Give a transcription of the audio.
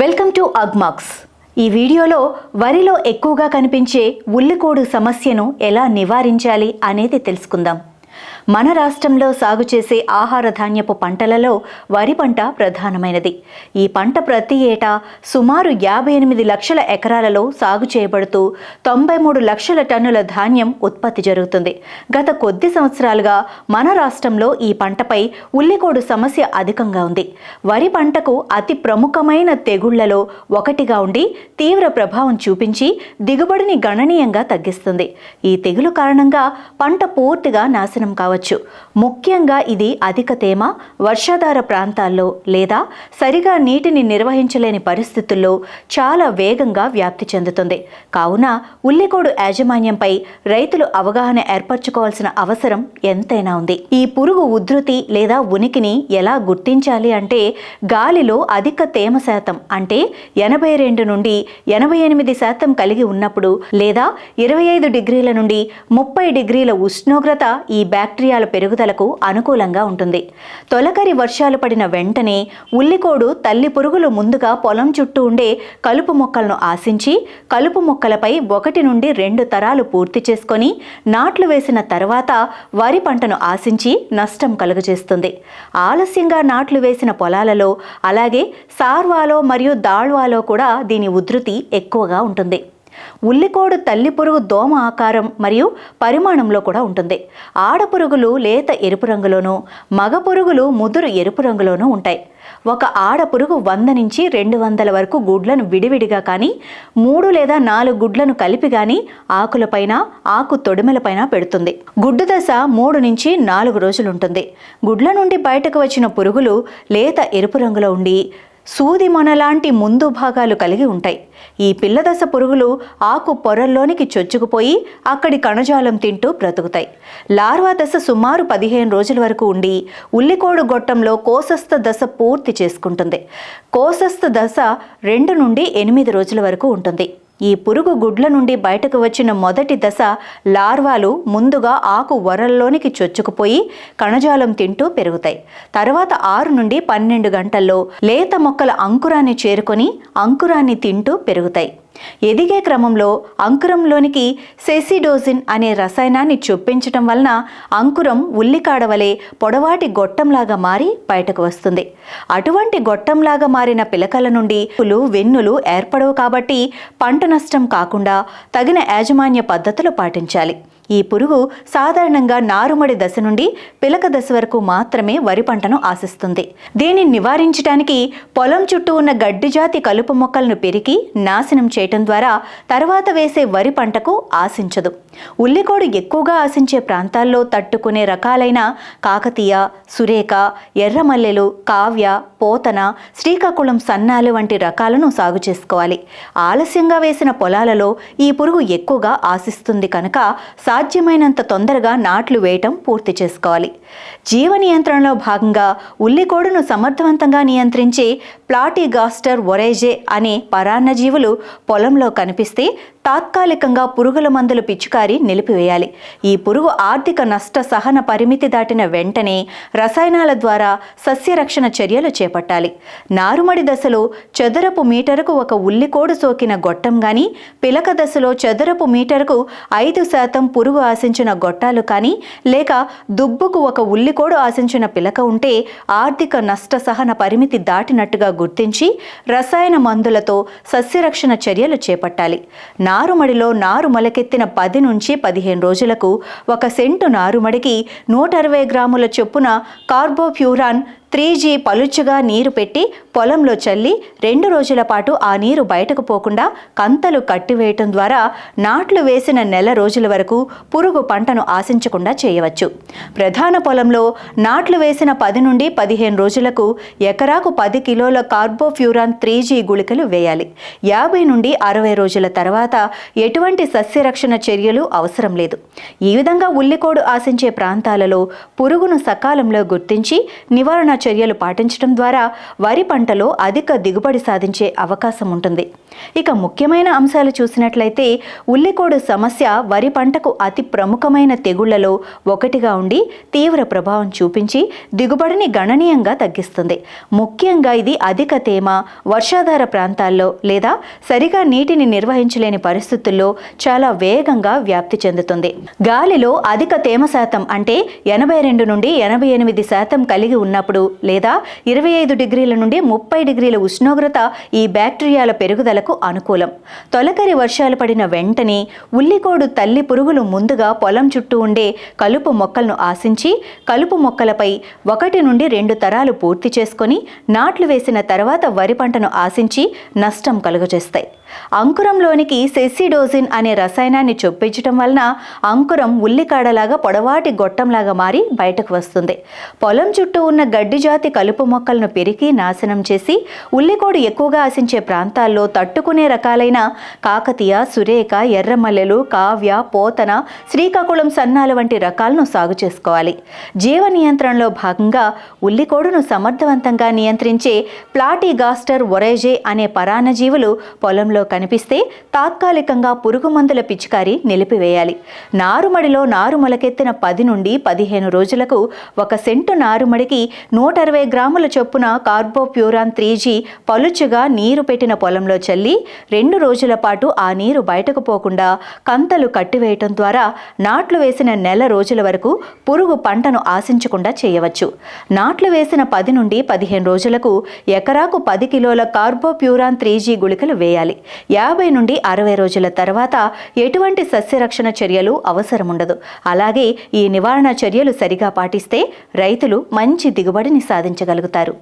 Welcome to Agmax. ఈ వీడియోలో వరిలో ఎక్కువగా కనిపించే ఉల్లికోడు సమస్యను ఎలా నివారించాలి అనేది తెలుసుకుందాం. మన రాష్ట్రంలో సాగు చేసే ఆహార ధాన్యపు పంటలలో వరి పంట ప్రధానమైనది. ఈ పంట ప్రతి ఏటా సుమారు యాభై ఎనిమిది లక్షల ఎకరాలలో సాగు చేయబడుతూ తొంభై మూడు లక్షల టన్నుల ధాన్యం ఉత్పత్తి జరుగుతుంది. గత కొద్ది సంవత్సరాలుగా మన రాష్ట్రంలో ఈ పంటపై ఉల్లికోడు సమస్య అధికంగా ఉంది. వరి పంటకు అతి ప్రముఖమైన తెగుళ్ళలో ఒకటిగా ఉండి తీవ్ర ప్రభావం చూపించి దిగుబడిని గణనీయంగా తగ్గిస్తుంది. ఈ తెగులు కారణంగా పంట పూర్తిగా నాశనం కావచ్చు. ముఖ్యంగా ఇది అధిక తేమ వర్షాధార ప్రాంతాల్లో లేదా సరిగా నీటిని నిర్వహించలేని పరిస్థితుల్లో చాలా వేగంగా వ్యాప్తి చెందుతుంది. కావున ఉల్లికోడు యాజమాన్యంపై రైతులు అవగాహన ఏర్పరచుకోవాల్సిన అవసరం ఎంతైనా ఉంది. ఈ పురుగు ఉధృతి లేదా ఉనికిని ఎలా గుర్తించాలి అంటే గాలిలో అధిక తేమ శాతం అంటే ఎనభై రెండు నుండి ఎనభై ఎనిమిది శాతం కలిగి ఉన్నప్పుడు లేదా ఇరవై ఐదు డిగ్రీల నుండి ముప్పై డిగ్రీల ఉష్ణోగ్రత ఈ బ్యాక్టీరియాల పెరుగుదలకు అనుకూలంగా ఉంటుంది. తొలకరి వర్షాలు పడిన వెంటనే ఉల్లికోడు తల్లి పురుగులు ముందుగా పొలం చుట్టూ ఉండే కలుపు మొక్కలను ఆశించి కలుపు మొక్కలపై ఒకటి నుండి రెండు తరాలు పూర్తి చేసుకొని నాట్లు వేసిన తర్వాత వరి పంటను ఆశించి నష్టం కలుగజేస్తుంది. ఆలస్యంగా నాట్లు వేసిన పొలాలలో అలాగే సార్వాలో మరియు దాళ్వాలో కూడా దీని ఉధృతి ఎక్కువగా ఉంటుంది. ఉల్లికోడు తల్లి పురుగు దోమ ఆకారం మరియు పరిమాణంలో కూడా ఉంటుంది. ఆడ పురుగులు లేత ఎరుపు రంగులోనూ మగ పురుగులు ముదురు ఎరుపు రంగులోనూ ఉంటాయి. ఒక ఆడపురుగు వంద నుంచి రెండు వందల వరకు గుడ్లను విడివిడిగా కానీ మూడు లేదా నాలుగు గుడ్లను కలిపి కానీ ఆకులపైన ఆకు తొడిమెలపైన పెడుతుంది. గుడ్డు దశ మూడు నుంచి నాలుగు రోజులు ఉంటుంది. గుడ్ల నుండి బయటకు వచ్చిన పురుగులు లేత ఎరుపు రంగులో ఉండి సూది మొనలాంటి ముందు భాగాలు కలిగి ఉంటాయి. ఈ పిల్లదశ పురుగులు ఆకు పొరల్లోనికి చొచ్చుకుపోయి అక్కడి కణజాలం తింటూ బ్రతుకుతాయి. లార్వా దశ సుమారు పదిహేను రోజుల వరకు ఉండి ఉల్లికోడు గొట్టంలో కోసస్థ దశ పూర్తి చేసుకుంటుంది. కోసస్థ దశ రెండు నుండి ఎనిమిది రోజుల వరకు ఉంటుంది. ఈ పురుగు గుడ్ల నుండి బయటకు వచ్చిన మొదటి దశ లార్వాలు ముందుగా ఆకు వరల్లోనికి చొచ్చుకుపోయి కణజాలం తింటూ పెరుగుతాయి. తర్వాత ఆరు నుండి పన్నెండు గంటల్లో లేత మొక్కల అంకురాన్ని చేరుకొని అంకురాన్ని తింటూ పెరుగుతాయి. ఎదిగే క్రమంలో అంకురంలోనికి సెసిడోజిన్ అనే రసాయనాన్ని చొప్పించటం వలన అంకురం ఉల్లికాడ వలె పొడవాటి గొట్టంలాగా మారి బయటకు వస్తుంది. అటువంటి గొట్టంలాగా మారిన పిలకల నుండి పులు వెన్నులు ఏర్పడవు కాబట్టి పంట నష్టం కాకుండా తగిన యాజమాన్య పద్ధతులు పాటించాలి. ఈ పురుగు సాధారణంగా నారుమడి దశ నుండి పిలక దశ వరకు మాత్రమే వరి పంటను ఆశిస్తుంది. దీన్ని నివారించడానికి పొలం చుట్టూ ఉన్న గడ్డి జాతి కలుపు మొక్కలను పెరిగి నాశనం చేయటం ద్వారా తర్వాత వేసే వరి పంటకు ఆశించదు. ఉల్లికోడు ఎక్కువగా ఆశించే ప్రాంతాల్లో తట్టుకునే రకాలైన కాకతీయ సురేఖ ఎర్రమల్లెలు కావ్య పోతన శ్రీకాకుళం సన్నాలు వంటి రకాలను సాగు చేసుకోవాలి. ఆలస్యంగా వేసిన పొలాలలో ఈ పురుగు ఎక్కువగా ఆశిస్తుంది కనుక సాధ్యమైనంత తొందరగా నాట్లు వేయటం పూర్తి చేసుకోవాలి. జీవ నియంత్రణలో భాగంగా ఉల్లికోడును సమర్థవంతంగా నియంత్రించే ప్లాటిగాస్టర్ ఒరేజే అనే పరాన్నజీవులు పొలంలో కనిపిస్తే తాత్కాలికంగా పురుగుల మందులు పిచికారి నిలిపివేయాలి. ఈ పురుగు ఆర్థిక నష్ట సహన పరిమితి దాటిన వెంటనే రసాయనాల ద్వారా సస్యరక్షణ చర్యలు చేపట్టాలి. నారుమడి దశలో చదరపు మీటరుకు ఒక ఉల్లికోడు సోకిన గొట్టం గాని పిలక దశలో చదరపు మీటరుకు ఐదు శాతం పురుగు ఆశించిన గొట్టాలు కానీ లేక దుబ్బుకు ఒక ఉల్లికోడు ఆశించిన పిలక ఉంటే ఆర్థిక నష్ట సహన పరిమితి దాటినట్టుగా గుర్తించి రసాయన మందులతో సస్యరక్షణ చర్యలు చేపట్టాలి. నారుమడిలో నారు మొలకెత్తిన పది నుంచి పదిహేను రోజులకు ఒక సెంటు నారుమడికి నూట అరవై గ్రాముల చొప్పున కార్బోఫ్యూరాన్ త్రీ జీ పలుచగా నీరు పెట్టి పొలంలో చల్లి రెండు రోజుల పాటు ఆ నీరు బయటకు పోకుండా కంతలు కట్టివేయటం ద్వారా నాట్లు వేసిన నెల రోజుల వరకు పురుగు పంటను ఆశించకుండా చేయవచ్చు. ప్రధాన పొలంలో నాట్లు వేసిన పది నుండి పదిహేను రోజులకు ఎకరాకు పది కిలోల కార్బోఫ్యూరాన్ త్రీ జీ గుళికలు వేయాలి. యాభై నుండి అరవై రోజుల తర్వాత ఎటువంటి సస్యరక్షణ చర్యలు అవసరం లేదు. ఈ విధంగా ఉల్లికోడు ఆశించే ప్రాంతాలలో పురుగును సకాలంలో గుర్తించి నివారణ చర్యలు పాటించడం ద్వారా వరి పంటలో అధిక దిగుబడి సాధించే అవకాశం ఉంటుంది. ఇక ముఖ్యమైన అంశాలు చూసినట్లయితే ఉల్లికోడు సమస్య వరి పంటకు అతి ప్రముఖమైన తెగుళ్ళలో ఒకటిగా ఉండి తీవ్ర ప్రభావం చూపించి దిగుబడిని గణనీయంగా తగ్గిస్తుంది. ముఖ్యంగా ఇది అధిక తేమ వర్షాధార ప్రాంతాల్లో లేదా సరిగా నీటిని నిర్వహించలేని పరిస్థితుల్లో చాలా వేగంగా వ్యాప్తి చెందుతుంది. గాలిలో అధిక తేమ శాతం అంటే ఎనభై రెండు నుండి ఎనభై ఎనిమిది శాతం కలిగి ఉన్నప్పుడు లేదా ఇరవై ఐదు డిగ్రీల నుండి ముప్పై డిగ్రీల ఉష్ణోగ్రత ఈ బ్యాక్టీరియాల పెరుగుదలకు అనుకూలం. తొలకరి వర్షాలు పడిన వెంటనే ఉల్లికోడు తల్లి పురుగులు ముందుగా పొలం చుట్టూ ఉండే కలుపు మొక్కలను ఆశించి కలుపు మొక్కలపై ఒకటి నుండి రెండు తరాలు పూర్తి చేసుకొని నాట్లు వేసిన తర్వాత వరి పంటను ఆశించి నష్టం కలుగజేస్తాయి. అంకురంలోనికి సెసిడోజిన్ అనే రసాయనాన్ని చొప్పించటం వలన అంకురం ఉల్లికాడలాగా పొడవాటి గొట్టంలాగా మారి బయటకు వస్తుంది. పొలం చుట్టూ ఉన్న గడ్డి జాతి కలుపు మొక్కలను పెరిగి నాశనం చేసి ఉల్లికోడు ఎక్కువగా ఆశించే ప్రాంతాల్లో తట్టుకునే రకాలైన కాకతీయ సురేఖ ఎర్రమల్లెలు కావ్య పోతన శ్రీకాకుళం సన్నాలు వంటి రకాలను సాగు చేసుకోవాలి. జీవ నియంత్రణలో భాగంగా ఉల్లికోడును సమర్థవంతంగా నియంత్రించే ప్లాటిగాస్టర్ ఒరేజే అనే పరాన్నజీవులు పొలంలో కనిపిస్తే తాత్కాలికంగా పురుగు మందుల పిచికారి నిలిపివేయాలి. నారుమడిలో నారు మొలకెత్తిన పది నుండి పదిహేను రోజులకు ఒక సెంటు నారుమడికి నూట అరవై గ్రాముల చొప్పున కార్బోప్యూరాన్ త్రీ జీ పలుచుగా నీరు పెట్టిన పొలంలో చల్లి రెండు రోజుల పాటు ఆ నీరు బయటకు పోకుండా కంతలు కట్టివేయటం ద్వారా నాట్లు వేసిన నెల రోజుల వరకు పురుగు పంటను ఆశించకుండా చేయవచ్చు. నాట్లు వేసిన పది నుండి పదిహేను రోజులకు ఎకరాకు పది కిలోల కార్బోప్యూరాన్ త్రీ జీ గుళికలు వేయాలి. యాభై నుండి అరవై రోజుల తర్వాత ఎటువంటి సస్యరక్షణ చర్యలు అవసరం ఉండదు అలాగే ఈ నివారణ చర్యలు సరిగా పాటిస్తే రైతులు మంచి దిగుబడిని సాధించగలుగుతారు.